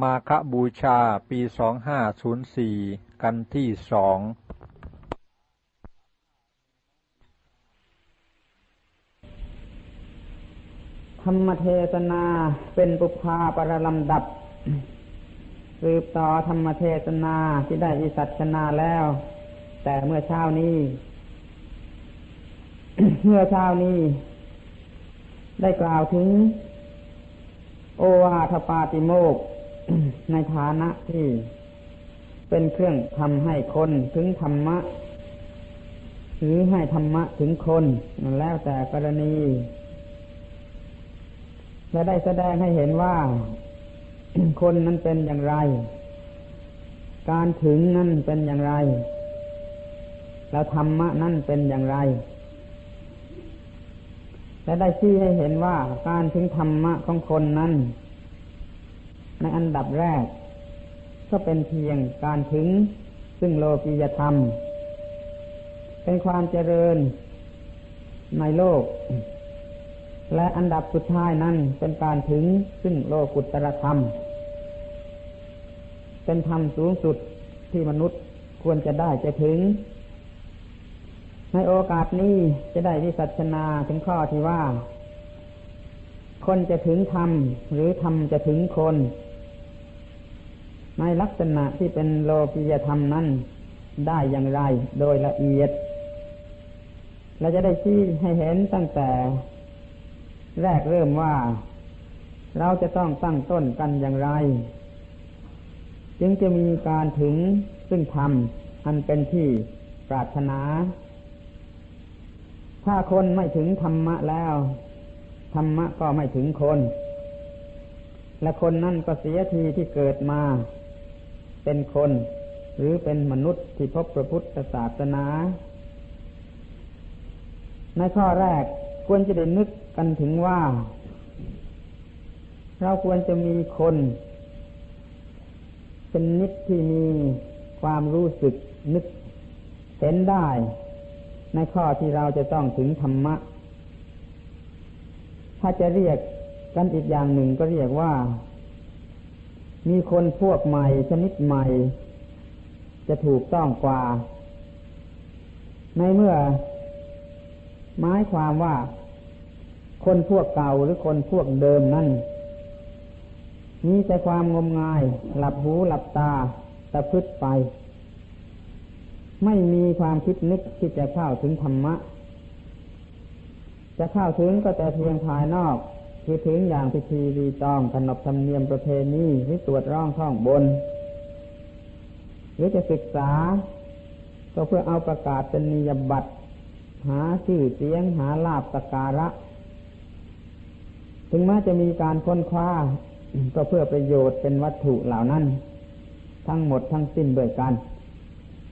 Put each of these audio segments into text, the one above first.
มาคบูชาปีสองห้าศูนย์สี่กันที่สองธรรมเทศนาเป็นปุพาปรลำดับ สืบต่อธรรมเทศนาที่ได้อิสัชนาแล้ว แต่เมื่อเช้านี้ เมื่อเช้านี้ ได้กล่าวถึง โอวาทปาติโมก ในฐานะที่เป็นเครื่องทำให้คนถึงธรรมะ หรือให้ธรรมะถึงคนแล้วแต่กรณีและได้แสดงให้เห็นว่าคนนั้นเป็นอย่างไร การถึงนั้นเป็นอย่างไร แล้วธรรมะนั้นเป็นอย่างไร และได้ชี้ให้เห็นว่าการถึงธรรมะของคนนั้น ในอันดับแรก ก็เป็นเพียงการถึง ซึ่งโลกียธรรม เป็นความเจริญในโลก และอันดับสุดท้ายนั้นเป็นการถึงซึ่งโลกุตตรธรรม เป็นธรรมสูงสุดที่มนุษย์ควรจะได้จะถึง ในโอกาสนี้จะได้วิสัชนาถึงข้อที่ว่า คนจะถึงธรรมหรือธรรมจะถึงคน ในลักษณะที่เป็นโลกียธรรมนั้น ได้อย่างไรโดยละเอียด เราจะได้ชี้ให้เห็นตั้งแต่ แรกเริ่มว่า เราจะต้องตั้งต้นกันอย่างไร จึงจะมีการถึงซึ่งธรรมอันเป็นที่ปรารถนา ถ้าคนไม่ถึงธรรมะแล้ว ธรรมะก็ไม่ถึงคนและคนนั่นก็เสียทีที่เกิดมา เป็นคน หรือเป็นมนุษย์ที่พบพระพุทธศาสนา ในข้อแรกควรจะได้นึกกันถึงว่า เราควรจะมีคน เป็นนิดที่มีความรู้สึกนึกเห็นได้ ในข้อที่เราจะต้องถึงธรรมะ ถ้าจะเรียกกันอีกอย่างหนึ่งก็เรียกว่า มีคนพวกใหม่ชนิดใหม่ จะถูกต้องกว่า ในเมื่อหมายความว่า คนพวกเก่าหรือคนพวกเดิมนั่นมีแต่ความงมงาย หลับหูหลับตาตะพึดไป ไม่มีความคิดนึกที่จะเข้าถึงธรรมะ จะเข้าถึงก็แต่เพียงภายนอก คือถึงอย่างพิธีรีตองขนบธรรมเนียมประเพณีหรือตรวจร่องท่องบน หรือจะศึกษา ก็เพื่อเอาประกาศเป็นนิยบัตรหาชื่อเสียงหาลาบสการะ ถึงแม้จะมีการค้นคว้า ก็เพื่อประโยชน์เป็นวัตถุเหล่านั้น ทั้งหมดทั้งสิ้นด้วยกัน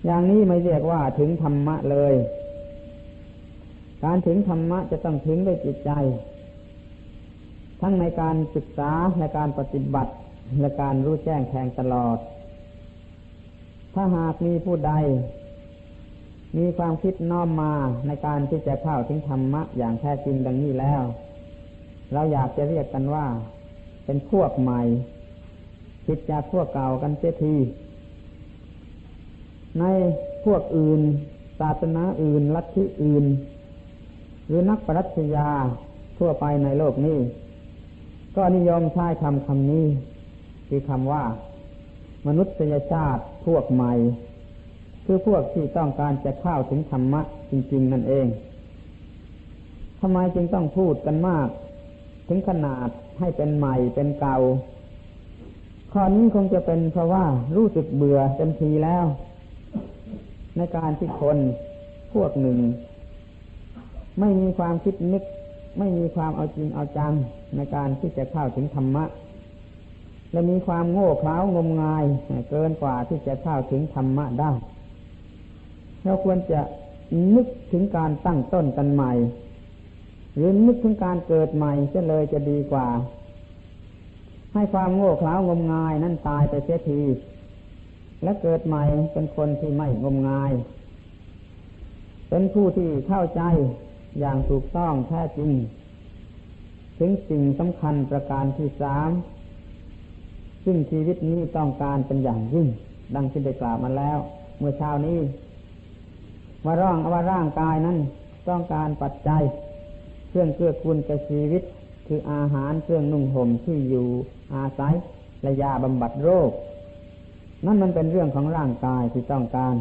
อย่างนี้ไม่เรียกว่าถึงธรรมะเลย การถึงธรรมะจะต้องถึงด้วยจิตใจ ทั้งในการศึกษาและการปฏิบัติและการรู้แจ้งแทงตลอด ถ้าหากมีผู้ใด มีความคิดน้อมมาในการที่จะเข้าถึงธรรมะอย่างแท้จริงดังนี้แล้วเราอยากจะเรียกกันว่า เป็นพวกใหม่ผิดจากพวกเก่ากันเสียที ในพวกอื่น ศาสนาอื่น ลัทธิอื่น หรือนักปรัชญาทั่วไปในโลกนี้ ก็นิยมใช้คำคำนี้ คือคำว่า มนุษยชาติพวกใหม่ คือพวกที่ต้องการจะเข้าถึงธรรมะจริง ๆ นั่นเองทำไมจึงต้องพูดกันมาก ถึงขนาดให้เป็นใหม่เป็นเก่าข้อนี้คงจะเป็นเพราะว่ารู้สึกเบื่อเต็มทีแล้ว ในการที่คนพวกหนึ่ง ไม่มีความคิดนึก ไม่มีความเอาจริงเอาจังในการที่จะเข้าถึงธรรมะ และมีความโง่เขลางมงายเกินกว่าที่จะเข้าถึงธรรมะได้เราควรจะนึกถึงการตั้งต้นกันใหม่ หรือนึกถึงการเกิดใหม่จะเลยจะดีกว่า ให้ความโง่เขลางมงายนั่นตายไปเสียที และเกิดใหม่เป็นคนที่ไม่งมงาย เป็นผู้ที่เข้าใจ อย่างถูกต้องแท้จริง ถึงสิ่งสำคัญประการที่สาม ซึ่งชีวิตนี้ต้องการเป็นอย่างยิ่ง ดังที่ได้กล่าวมาแล้ว เมื่อเช้านี้ว่าร่างว่าร่างกายนั้นต้องการปัจจัย เครื่องเกื้อกูลแก่ชีวิต คืออาหารเครื่องนุ่งห่มที่อยู่อาศัยและยาบำบัดโรค นั่นมันเป็นเรื่องของร่างกายที่ต้องการ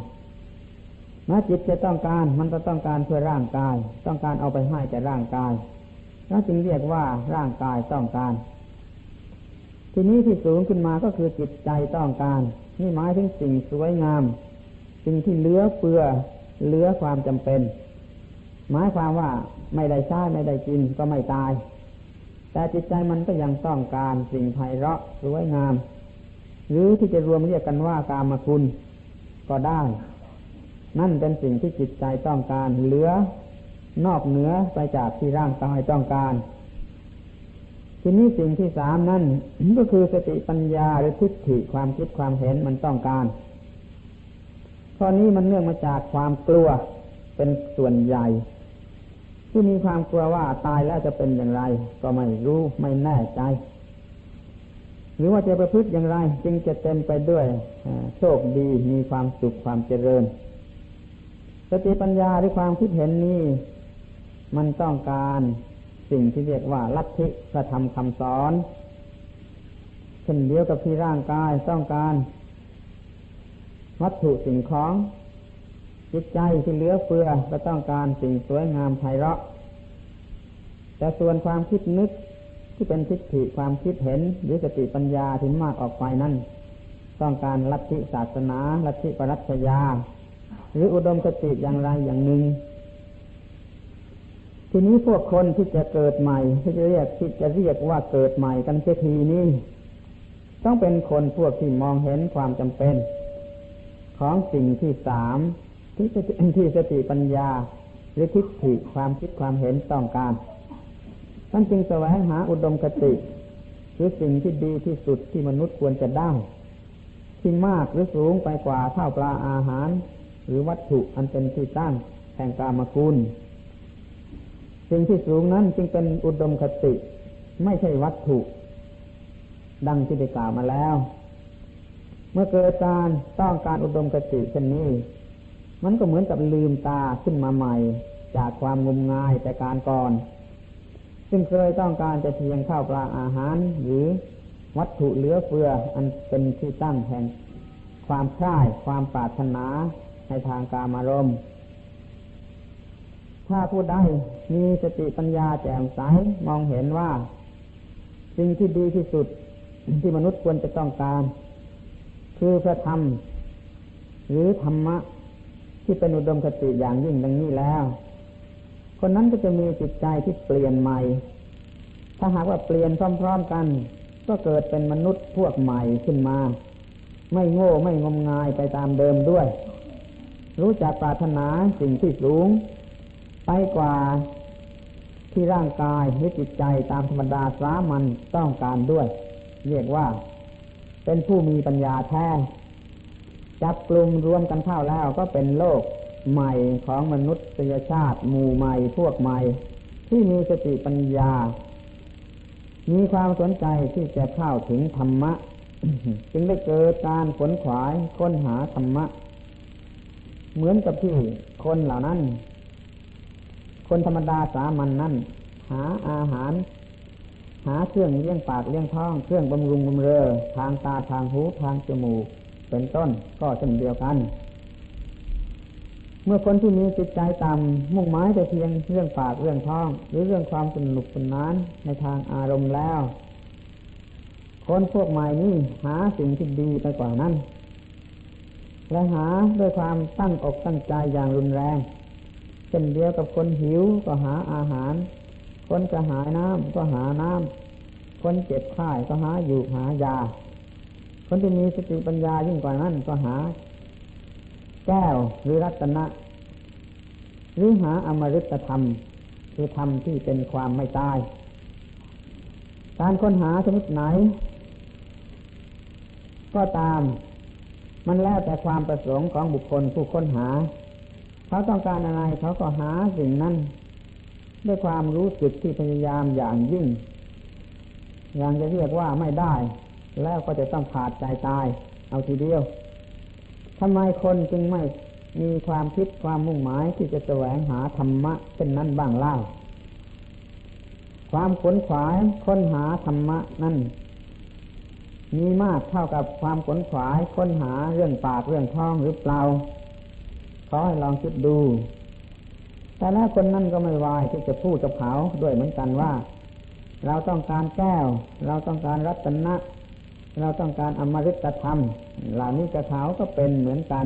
แม้จิตจะต้องการมันก็ต้องการเพื่อร่างกาย ต้องการเอาไปให้แก่ร่างกายนั่นจึงเรียกว่าร่างกายต้องการ ทีนี้ที่สูงขึ้นมาก็คือจิตใจต้องการ นี่หมายถึงสิ่งสวยงาม สิ่งที่เหลือเฟือเหลือความจำเป็น หมายความว่าไม่ได้ใช้ไม่ได้กินก็ไม่ตาย แต่จิตใจมันก็ยังต้องการสิ่งไพเราะสวยงาม หรือที่จะรวมเรียกกันว่ากามคุณก็ได้ นั่นเป็นสิ่งที่จิตใจต้องการ เหลือนอกเหนือไปจากที่ร่างกายต้องการ ทีนี้สิ่งที่สามนั่นก็คือสติปัญญาหรือทิฏฐิความคิดความเห็นมันต้องการข้อนี้มันเนื่องมาจากความกลัวเป็นส่วนใหญ่ ที่มีความกลัวว่าตายแล้วจะเป็นอย่างไร ก็ไม่รู้ไม่แน่ใจ หรือว่าจะประพฤติอย่างไร จึงจะเต็มไปด้วยโชคดีมีความสุขความเจริญ สติปัญญาหรือความคิดเห็นนี้มันต้องการสิ่งที่เรียกว่าลัทธิพระธรรมคำสอนเช่นเดียวกับที่ร่างกายต้องการวัตถุสิ่งของจิตใจที่เหลือเฟือก็ต้องการสิ่งสวยงามไพเราะ แต่ส่วนความคิดนึกที่เป็นทิฏฐิความคิดเห็นหรือสติปัญญาที่มากออกไปนั้น ต้องการลัทธิศาสนาลัทธิปรัชญา หรืออุดมคติอย่างไรอย่างหนึ่ง ทีนี้พวกคนที่จะเกิดใหม่ที่จะเรียกที่จะเรียกว่าเกิดใหม่กันเสียทีนี้ต้องเป็นคนพวกที่มองเห็นความจำเป็น ของสิ่งที่สามที่ที่สติปัญญาหรือทิฏฐิความคิดความเห็นต้องการท่านจึงแสวงหาอุดมคติ หรือสิ่งที่ดีที่สุดที่มนุษย์ควรจะได้ ที่มากหรือสูงไปกว่าข้าวปลาอาหาร หรือวัตถุอันเป็นที่ตั้งแห่งกามคุณสิ่งที่สูงนั้นจึงเป็นอุดมคติ ไม่ใช่วัตถุ ดังที่ได้กล่าวมาแล้ว เมื่อเกิดการต้องการอุดมกติเช่นนี้ มันก็เหมือนกับลืมตาขึ้นมาใหม่ จากความงมงายแต่การก่อน ซึ่งเคยต้องการจะเพียงข้าวปลาอาหาร หรือวัตถุเหลือเฟืออันเป็นที่ตั้งแห่งความคล้ายความปรารถนา ในทางการมารมถ้าผู้ใดมีสติปัญญาแจ่มใสมองเห็นว่า สิ่งที่ดีที่สุดที่มนุษย์ควรจะต้องการ คือพระธรรม หรือธรรมะ ที่เป็นอุดมคติอย่างยิ่งดังนี้แล้ว คนนั้นก็จะมีจิตใจที่เปลี่ยนใหม่ ถ้าหากว่าเปลี่ยนพร้อม ๆกัน ก็เกิดเป็นมนุษย์พวกใหม่ขึ้นมา ไม่โง่ไม่งมงายไปตามเดิมด้วย รู้จักปรารถนาสิ่งที่สูง ไปกว่าที่ร่างกายหรือจิตใจตามธรรมดาสามัญต้องการด้วย เรียกว่า เป็นผู้มีปัญญาแท้จับกลุ่มรวมกันเข้าแล้วก็เป็นโลกใหม่ของมนุษยชาติหมู่ใหม่พวกใหม่ ที่มีสติปัญญา มีความสนใจที่จะเข้าถึงธรรมะ จึงได้เกิดการขนขวายค้นหาธรรมะ เหมือนกับที่คนเหล่านั้น คนธรรมดาสามัญนนั้น หาอาหาร หาเครื่องเลี้ยงปากเลี้ยงท้อง เครื่องบำรุงบำเรอ ทางตาทางหูทางจมูก เป็นต้นก็เช่นเดียวกัน เมื่อคนที่มีจิตใจต่ำมุ่งหมายแต่เพียงเรื่องปากเรื่องท้อง หรือเรื่องความสนุกสนานในทางอารมณ์แล้ว คนพวกใหม่นี้หาสิ่งที่ดีไปกว่านั้น และหาด้วยความตั้งอกตั้งใจอย่างรุนแรงเช่นเดียวกับคนหิวก็หาอาหาร คนจะหายน้ำก็หาน้ำคนเจ็บไข้ก็หาอยู่หายา คนที่มีสติปัญญายิ่งกว่านั้นก็หา แก้วหรือรัตนะ หรือหาอมฤตธรรม คือธรรมที่เป็นความไม่ตาย การค้นหาชนิดไหน ก็ตาม มันแล้วแต่ความประสงค์ของบุคคลผู้ค้นหา เขาต้องการอะไรเขาก็หาสิ่งนั้น ด้วยความรู้สึกที่พยายามอย่างยิ่ง อย่างจะเรียกว่าไม่ได้ แล้วก็จะต้องขาดใจตาย เอาทีเดียวทำไมคนจึงไม่มีความคิดความมุ่งหมายที่จะแสวงหาธรรมะเช่นนั้นบ้างเล่า ความขนขวายค้นหาธรรมะนั่น มีมากเท่ากับความขนขวายค้นหาเรื่องปากเรื่องท้องหรือเปล่าขอให้ลองคิดดู แต่แล้วคนนั้นก็ไม่วายที่จะพูดกับเขาด้วยเหมือนกันว่า เราต้องการแก้ว เราต้องการรัตนะ เราต้องการอมฤตธรรม เหล่านี้กับเขาก็เป็นเหมือนกัน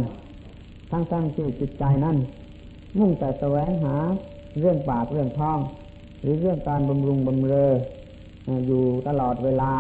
ทั้งทั้งที่จิตใจนั้น มุ่งแต่แสวงหาเรื่องปากเรื่องท้อง หรือเรื่องการบำรุงบำเรออยู่ตลอดเวลา